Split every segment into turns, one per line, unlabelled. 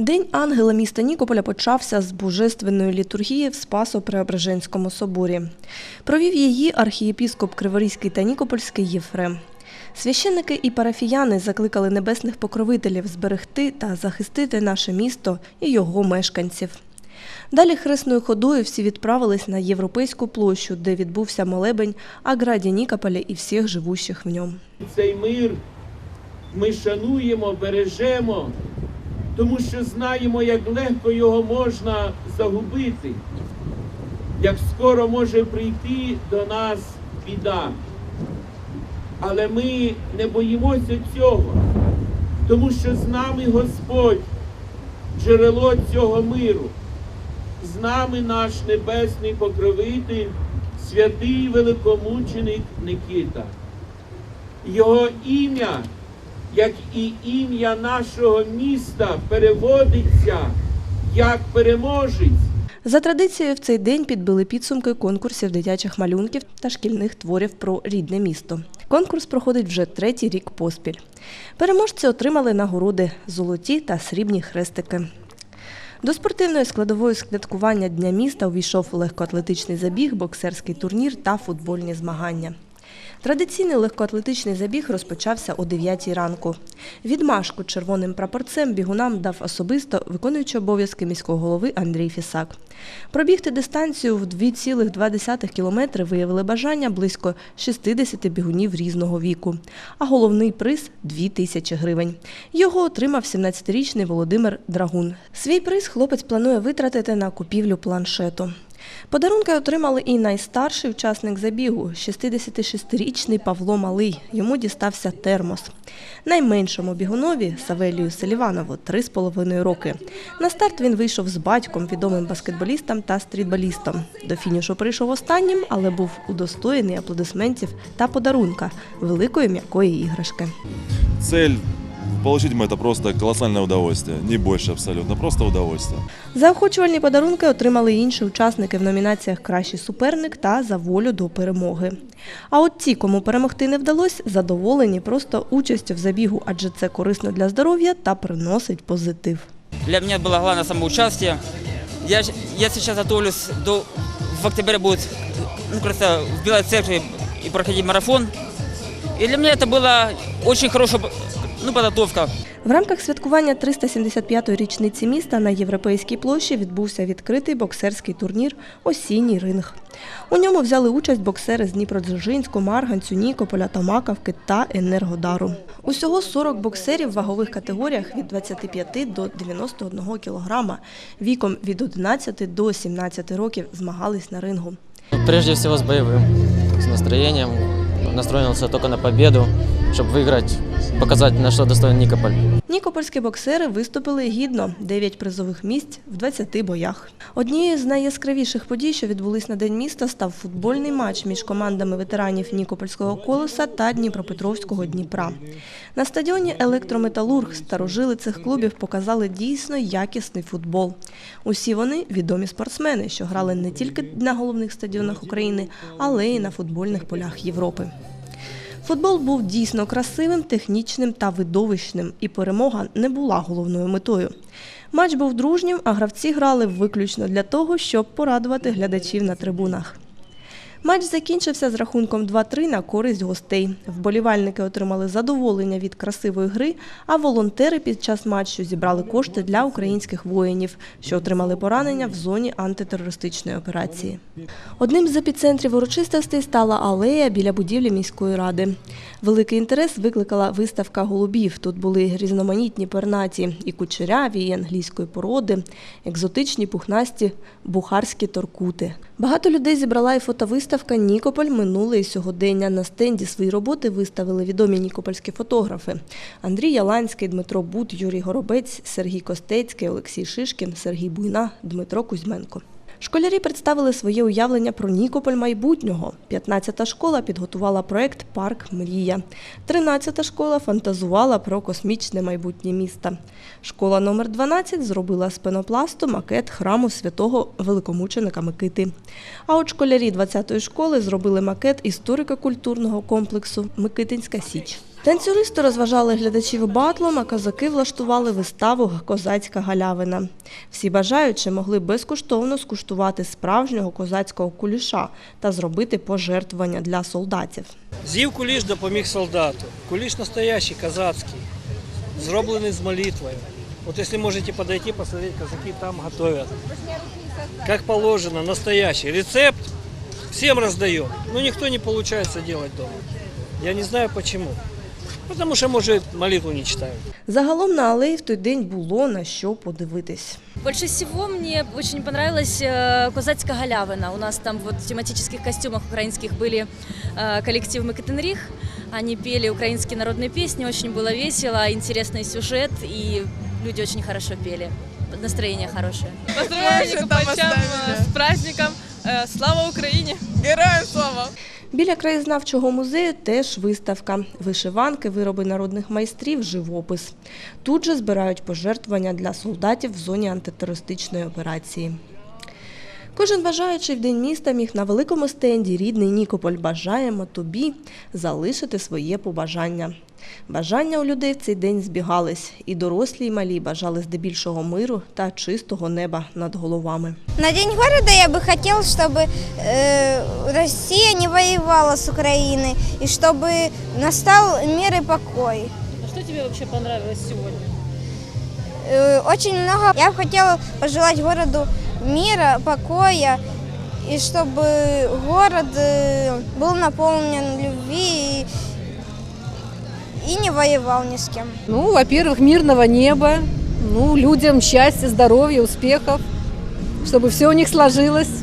День ангела міста Нікополя почався з божественної літургії в Спасо-Преображенському соборі. Провів її архієпіскоп Криворізький та Нікопольський Єфрем. Священники і парафіяни закликали небесних покровителів зберегти та захистити наше місто і його мешканців. Далі хресною ходою всі відправились на Європейську площу, де відбувся молебень о граді Нікополя і всіх живущих в ньому.
Цей мир ми шануємо, бережемо, тому що знаємо, як легко його можна загубити, як скоро може прийти до нас біда. Але ми не боїмося цього, тому що з нами Господь, джерело цього миру, з нами наш небесний покровитель, святий великомученик Никита. Його ім'я, як і ім'я нашого міста, переводиться як переможець.
За традицією, в цей день підбили підсумки конкурсів дитячих малюнків та шкільних творів про рідне місто. Конкурс проходить вже третій рік поспіль. Переможці отримали нагороди золоті та срібні хрестики. До спортивної складової святкування Дня міста увійшов легкоатлетичний забіг, боксерський турнір та футбольні змагання. Традиційний легкоатлетичний забіг розпочався о 9 ранку. Відмашку червоним прапорцем бігунам дав особисто виконуючий обов'язки міського голови Андрій Фісак. Пробігти дистанцію в 2,2 кілометри виявили бажання близько 60 бігунів різного віку. А головний приз – 2 тисячі гривень. Його отримав 17-річний Володимир Драгун. Свій приз хлопець планує витратити на купівлю планшету. Подарунки отримали і найстарший учасник забігу – 66-річний Павло Малий. Йому дістався термос. Найменшому бігунові Савелію Селіванову – 3,5 роки. На старт він вийшов з батьком, відомим баскетболістом та стрітболістом. До фінішу прийшов останнім, але був удостоєний аплодисментів та подарунка – великої м'якої іграшки.
Цель получить мы это просто колоссальное удовольствие, не больше абсолютно, просто удовольствие.
Заохочувальні подарунки отримали й інші учасники в номінаціях Кращий суперник та За волю до перемоги. А от ті, кому перемогти не вдалося, задоволені просто участю в забігу, адже це корисно для здоров'я та приносить позитив.
Для меня было главное самоучастие. Я, ж- я сейчас готовлюсь до... В октябре будет ну, просто в Белой Церкви и проходить марафон. И для меня это была очень хорошая ну, подготовка.
В рамках святкування 375-ї річниці міста на Європейській площі відбувся відкритий боксерський турнір Осінній ринг. У ньому взяли участь боксери з Дніпродзержинську, Марганцю, Нікополя, Томакавки та Енергодару. Усього 40 боксерів в вагових категоріях від 25 до 91 кілограма, віком від 11 до 17 років змагались на рингу.
Прежде всего с боевым, с настроением. Настроился только на победу, чтобы выиграть, показать, на что достоин Никополь.
Нікопольські боксери виступили гідно – 9 призових місць в 20 боях. Однією з найяскравіших подій, що відбулись на День міста, став футбольний матч між командами ветеранів Нікопольського колеса та Дніпропетровського Дніпра. На стадіоні Електрометалург старожили цих клубів показали дійсно якісний футбол. Усі вони відомі спортсмени, що грали не тільки на головних стадіонах України, але й на футбольних полях Європи. Футбол був дійсно красивим, технічним та видовищним, і перемога не була головною метою. Матч був дружнім, а гравці грали виключно для того, щоб порадувати глядачів на трибунах. Матч закінчився з рахунком 2-3 на користь гостей. Вболівальники отримали задоволення від красивої гри, а волонтери під час матчу зібрали кошти для українських воїнів, що отримали поранення в зоні антитерористичної операції. Одним з епіцентрів урочистостей стала алея біля будівлі міської ради. Великий інтерес викликала виставка голубів. Тут були різноманітні пернаті і кучеряві, і англійської породи, екзотичні пухнасті бухарські торкути. Багато людей зібрала і фотовиставка Нікополь минуле і сьогодення. На стенді свої роботи виставили відомі нікопольські фотографи: Андрій Яланський, Дмитро Бут, Юрій Горобець, Сергій Костецький, Олексій Шишкін, Сергій Буйна, Дмитро Кузьменко. Школярі представили своє уявлення про Нікополь майбутнього. 15-та школа підготувала проект Парк Мрія. 13-та школа фантазувала про космічне майбутнє міста. Школа номер 12 зробила з пенопласту макет храму святого великомученика Микити. А от школярі 20-ї школи зробили макет історико-культурного комплексу Микитинська Січ. Танцюристи розважали глядачів батлом, а козаки влаштували виставу Козацька галявина. Всі бажаючі могли безкоштовно скуштувати справжнього козацького куліша та зробити пожертвування для солдатів.
З'їв куліш допоміг солдату. Куліш настоящий, козацький, зроблений з молитвою. Вот если можете подойти, посмотреть, казаки там готовят. Как положено, настоящий. Рецепт всем раздаем, но никто не получается делать дома. Я не знаю почему Потому что, может, молитву не читают.
Загалом на алеї в той день було на що подивитись.
Больше всего мне очень понравилась э, Козацкая галявина. У нас там вот в тематических костюмах украинских были э, коллектив Мекатенрих. Они пели украинские народные песни, очень было весело, интересный сюжет, и люди очень хорошо пели. Настроение хорошее.
Поздравляю Никопольчан с праздником. Э, Слава Украине! Героям слава!
Біля краєзнавчого музею теж виставка. Вишиванки, вироби народних майстрів, живопис. Тут же збирають пожертвування для солдатів в зоні антитерористичної операції. Кожен бажаючий в день міста міг на великому стенді рідний Нікополь бажаємо тобі залишити своє побажання. Бажання у людей в цей день збігались, і дорослі, і малі бажали здебільшого миру та чистого неба над головами.
На День города я бы хотел, чтобы э, Россия не воевала с Украиной и чтобы настал мир и покой.
Что тебе вообще понравилось сегодня?
Э, очень много. Я бы хотела пожелать городу мира, покоя и чтобы город э, был наполнен любви и, и не воевал ни с кем.
Ну, во-первых, мирного неба, ну, людям счастья, здоровья, успехов, чтобы все у них сложилось.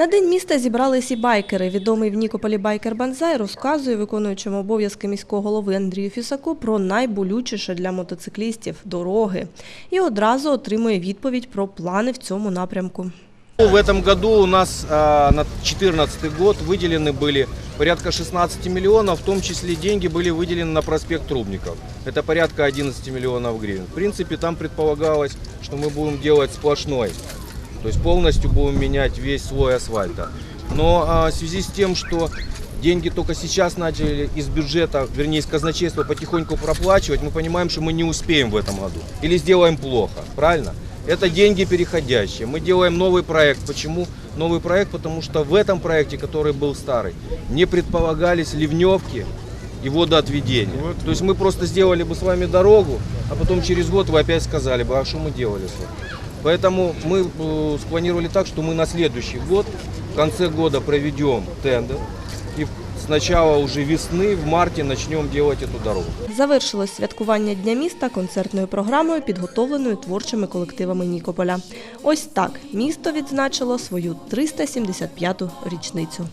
На день міста зібрались і байкери. Відомий в Нікополі байкер Банзай розказує виконуючому обов'язки міського голови Андрію Фісаку про найболючіше для мотоциклістів дороги. І одразу отримує відповідь про плани в цьому напрямку.
В этом году у нас а, на 2014 год выделены были порядка 16 миллионов, в том числе деньги были выделены на проспект Трубников. Это порядка 11 миллионов гривен. В принципе, там предполагалось, что мы будем делать сплошной. То есть полностью будем менять весь слой асфальта. Но а, в связи с тем, что деньги только сейчас начали из бюджета, вернее из казначейства потихоньку проплачивать, мы понимаем, что мы не успеем в этом году. Или сделаем плохо, правильно? Это деньги переходящие. Мы делаем новый проект. Почему новый проект? Потому что в этом проекте, который был старый, не предполагались ливневки и водоотведение. То есть мы просто сделали бы с вами дорогу, а потом через год вы опять сказали бы, а что мы делали с вами? Поэтому мы э, спланировали так, что мы на следующий год, в конце года проведем тендер. И с начала уже весны, в марте начнем делать эту дорогу.
Завершилось святкування Дня міста концертною програмою, підготовленою творчими колективами Нікополя. Ось так місто відзначило свою 375-ту річницю.